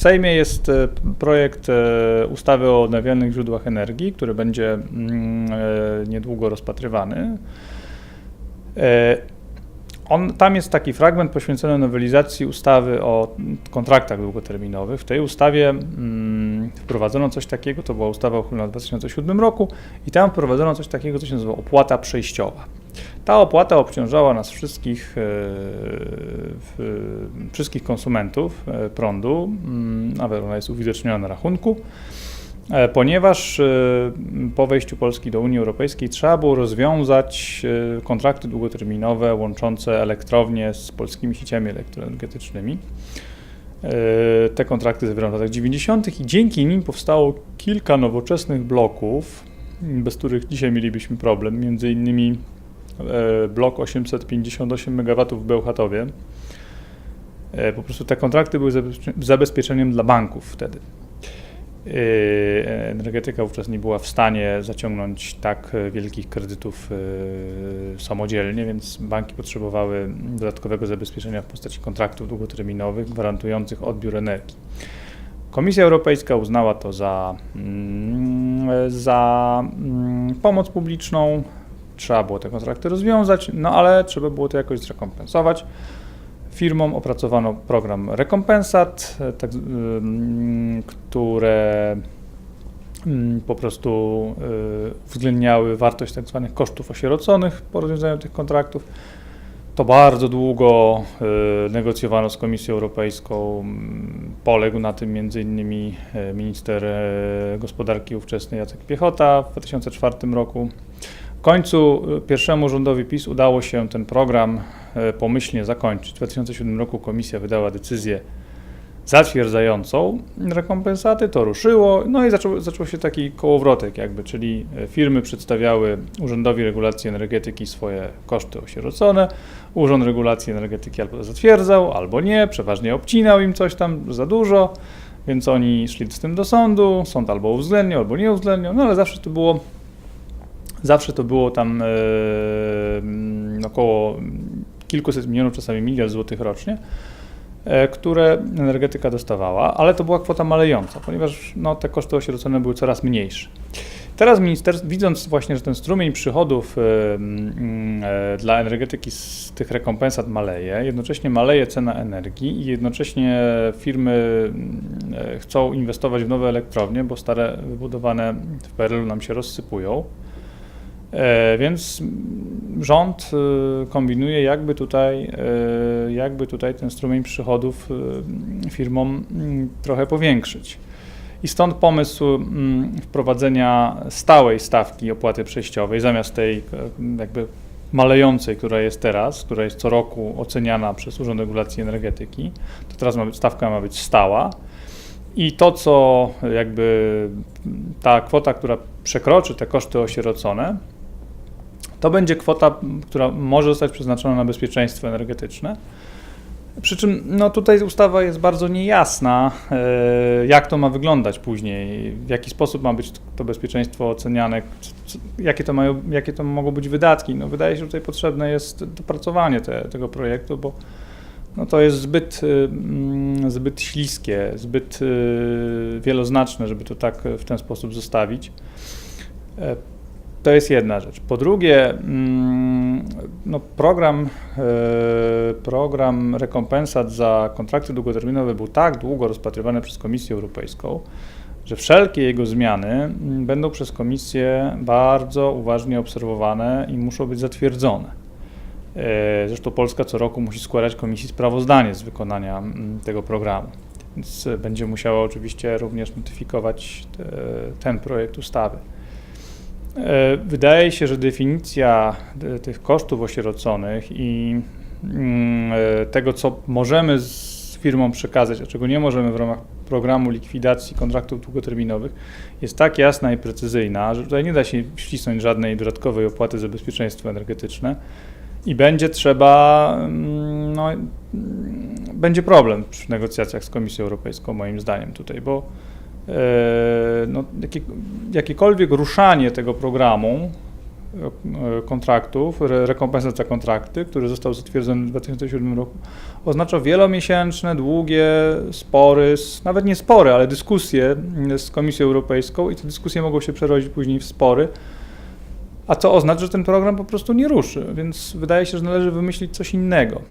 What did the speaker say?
Sejmie jest e, projekt e, ustawy o odnawialnych źródłach energii, który będzie mm, e, niedługo rozpatrywany. On, tam jest taki fragment poświęcony nowelizacji ustawy o kontraktach długoterminowych. W tej ustawie mm, wprowadzono coś takiego, to była ustawa uchylona w 2007 roku i tam wprowadzono coś takiego, co się nazywa opłata przejściowa. Ta opłata obciążała nas wszystkich, e, wszystkich konsumentów e, prądu, mm, nawet ona jest uwidoczniona na rachunku, e, ponieważ po wejściu Polski do Unii Europejskiej trzeba było rozwiązać kontrakty długoterminowe łączące elektrownie z polskimi sieciami elektroenergetycznymi. Te kontrakty zawierano w latach 90. i dzięki nim powstało kilka nowoczesnych bloków, bez których dzisiaj mielibyśmy problem, między innymi blok 858 MW w Bełchatowie. E, Po prostu te kontrakty były zabezpie- zabezpieczeniem dla banków wtedy. E, Energetyka wówczas nie była w stanie zaciągnąć tak e, wielkich kredytów e, samodzielnie, więc banki potrzebowały dodatkowego zabezpieczenia w postaci kontraktów długoterminowych gwarantujących odbiór energii. Komisja Europejska uznała to za, mm, za mm, pomoc publiczną. Trzeba było te kontrakty rozwiązać, no ale trzeba było to jakoś zrekompensować. Firmom opracowano program rekompensat, tak, ym, które ym, po prostu y, uwzględniały wartość tak zwanych kosztów osieroconych po rozwiązaniu tych kontraktów. To bardzo długo y, negocjowano z Komisją Europejską. Mm, Poległ na tym m.in. minister gospodarki ówczesny Jacek Piechota w 2004 roku. W końcu y, pierwszemu rządowi PiS udało się ten program e, pomyślnie zakończyć. W 2007 roku komisja wydała decyzję zatwierdzającą rekompensaty, to ruszyło, no i zaczął, zaczął się taki kołowrotek jakby, czyli e, firmy przedstawiały Urzędowi Regulacji Energetyki swoje koszty osierocone, Urząd Regulacji Energetyki albo zatwierdzał, albo nie, przeważnie obcinał im coś tam za dużo, więc oni szli z tym do sądu, sąd albo uwzględniał, albo nie uwzględniał, no ale zawsze to było Zawsze to było tam e, mm, około kilkuset milionów, czasami miliard złotych rocznie, e, które energetyka dostawała, ale to była kwota malejąca, ponieważ no, te koszty osierocone były coraz mniejsze. Teraz ministerstwo, widząc właśnie, że ten strumień przychodów e, mm, dla energetyki z tych rekompensat maleje, jednocześnie maleje cena energii i jednocześnie firmy mm, chcą inwestować w nowe elektrownie, bo stare wybudowane w PRL-u nam się rozsypują. E, Więc rząd e, kombinuje, jakby tutaj, e, jakby tutaj ten strumień przychodów firmom mm, trochę powiększyć. I stąd pomysł mm, wprowadzenia stałej stawki opłaty przejściowej zamiast tej jakby malejącej, która jest teraz, która jest co roku oceniana przez Urząd Regulacji Energetyki. To teraz ma być, stawka ma być stała. I to, co jakby ta kwota, która przekroczy te koszty osierocone, to będzie kwota, która może zostać przeznaczona na bezpieczeństwo energetyczne. Przy czym no tutaj ustawa jest bardzo niejasna, e, jak to ma wyglądać później, w jaki sposób ma być to bezpieczeństwo oceniane, jakie to, mają, jakie to mogą być wydatki. No wydaje się, że tutaj potrzebne jest dopracowanie te, tego projektu, bo no to jest zbyt, y, mm, zbyt śliskie, zbyt y, wieloznaczne, żeby to tak w ten sposób zostawić. E, To jest jedna rzecz. Po drugie, mm, no program, e, program rekompensat za kontrakty długoterminowe był tak długo rozpatrywany przez Komisję Europejską, że wszelkie jego zmiany mm, będą przez Komisję bardzo uważnie obserwowane i muszą być zatwierdzone. E, Zresztą Polska co roku musi składać Komisji sprawozdanie z wykonania mm, tego programu. Więc e, będzie musiała oczywiście również notyfikować te, ten projekt ustawy. E, Wydaje się, że definicja e, tych kosztów osieroconych i mm, e, tego, co możemy z firmą przekazać, a czego nie możemy w ramach programu likwidacji kontraktów długoterminowych, jest tak jasna i precyzyjna, że tutaj nie da się wcisnąć żadnej dodatkowej opłaty za bezpieczeństwo energetyczne i będzie trzeba, mm, no, mm, będzie problem przy negocjacjach z Komisją Europejską, moim zdaniem tutaj, bo no, jakie, jakiekolwiek ruszanie tego programu e, kontraktów, re- rekompensat za kontrakty, który został zatwierdzony w 2007 roku, oznacza wielomiesięczne, długie spory, nawet nie spory, ale dyskusje mm, z Komisją Europejską i te dyskusje mogą się przerodzić później w spory. A co oznacza, że ten program po prostu nie ruszy, więc wydaje się, że należy wymyślić coś innego.